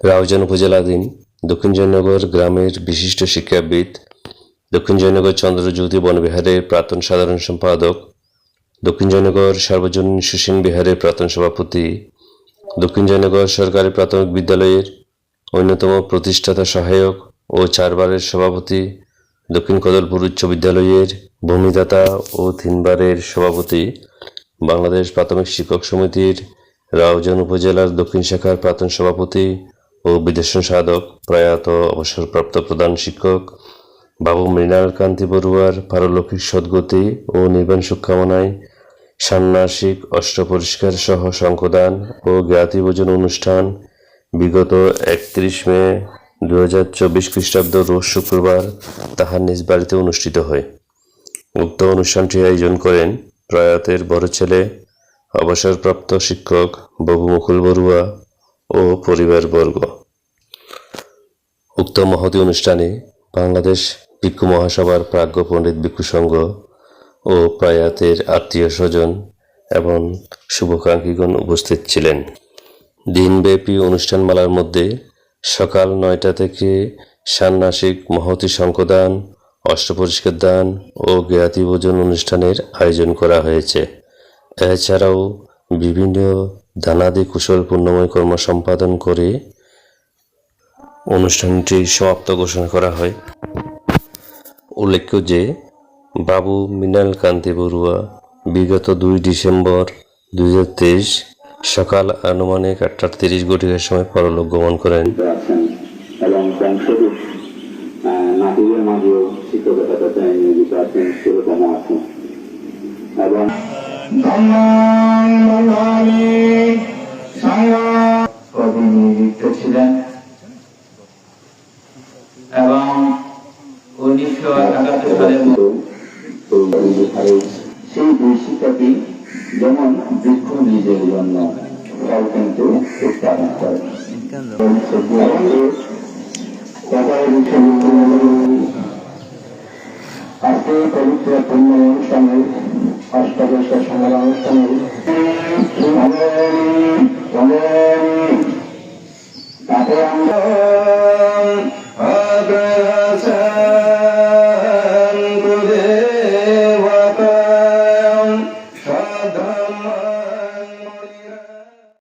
রাউজান উপজেলাধীন দক্ষিণ জয়নগর গ্রামের বিশিষ্ট শিক্ষাবিদ দক্ষিণ জয়নগর চন্দ্রজ্যোতি বনবিহারের প্রাক্তন সাধারণ সম্পাদক দক্ষিণ জয়নগর সার্বজনীন সুসীন বিহারের প্রাক্তন সভাপতি দক্ষিণ জয়নগর সরকারি প্রাথমিক বিদ্যালয়ের অন্যতম প্রতিষ্ঠাতা সহায়ক ও চারবারের সভাপতি, দক্ষিণ কদলপুর উচ্চ বিদ্যালয়ের ভূমিদাতা ও তিনবারের সভাপতি, বাংলাদেশ প্রাথমিক শিক্ষক সমিতির রাউজান উপজেলার দক্ষিণ শাখার প্রাক্তন সভাপতি ও বিদেশন সাধক প্রয়াত অবসরপ্রাপ্ত প্রধান শিক্ষক বাবু মৃণাল কান্তি বড়ুয়ার পারলৌকিক সদ্গতি ও নির্বাণ শুভকামনায় ষান্মাসিক অষ্টপরিষ্কার সহ শঙ্খদান ও জ্ঞাতিভোজন অনুষ্ঠান বিগত একত্রিশ মে দু হাজার চব্বিশ খ্রিস্টাব্দ রোজ শুক্রবার তাহার নিজ বাড়িতে অনুষ্ঠিত হয়। উক্ত অনুষ্ঠানটি আয়োজন করেন প্রয়াতের বড় ছেলে, অবসরপ্রাপ্ত শিক্ষক বাবু মুকুল বড়ুয়া। ও পরিবারবর্গ। উক্ত মহতী অনুষ্ঠানে বাংলাদেশ ভিক্ষু মহাসভার প্রাজ্ঞ পণ্ডিত ভিক্ষু সংঘ ও প্রয়াতের আত্মীয় স্বজন এবং শুভাকাঙ্ক্ষীগণ উপস্থিত ছিলেন। দিনব্যাপী অনুষ্ঠানমালার মধ্যে সকাল নয়টা থেকে ষান্মাসিক মহতী শঙ্কদান অষ্টপরিষ্কার দান ও জ্ঞাতি ভোজন অনুষ্ঠানের আয়োজন করা হয়েছে। এছাড়াও বিভিন্ন দানাদি কুশল পূর্ণময় কর্ম সম্পাদন করে অনুষ্ঠানটি সমাপ্ত ঘোষণা করা হয়। উল্লেখ্য যে বাবু মৃণাল কান্তি বড়ুয়া বিগত দুই ডিসেম্বর দুই হাজার তেইশ সকাল আনুমানিক আটটা তিরিশ ঘটিকার সময় পরলোক গমন করেন। শিক্ষিত আছেন এবং বংশরূপ নাতিদের মাঝেও শিক্ষকতা নিয়োজিত আছেন সেরকম আছেন এবং এবং উনিশশো একাত্তর সালের সেই দুই যেমন বৃক্ষ নিজের জন্য ফল কিন্তু আজকে পবিত্র পূর্ণ অনুষ্ঠানে অষ্টাদশ সংগ্রাম অনুষ্ঠানে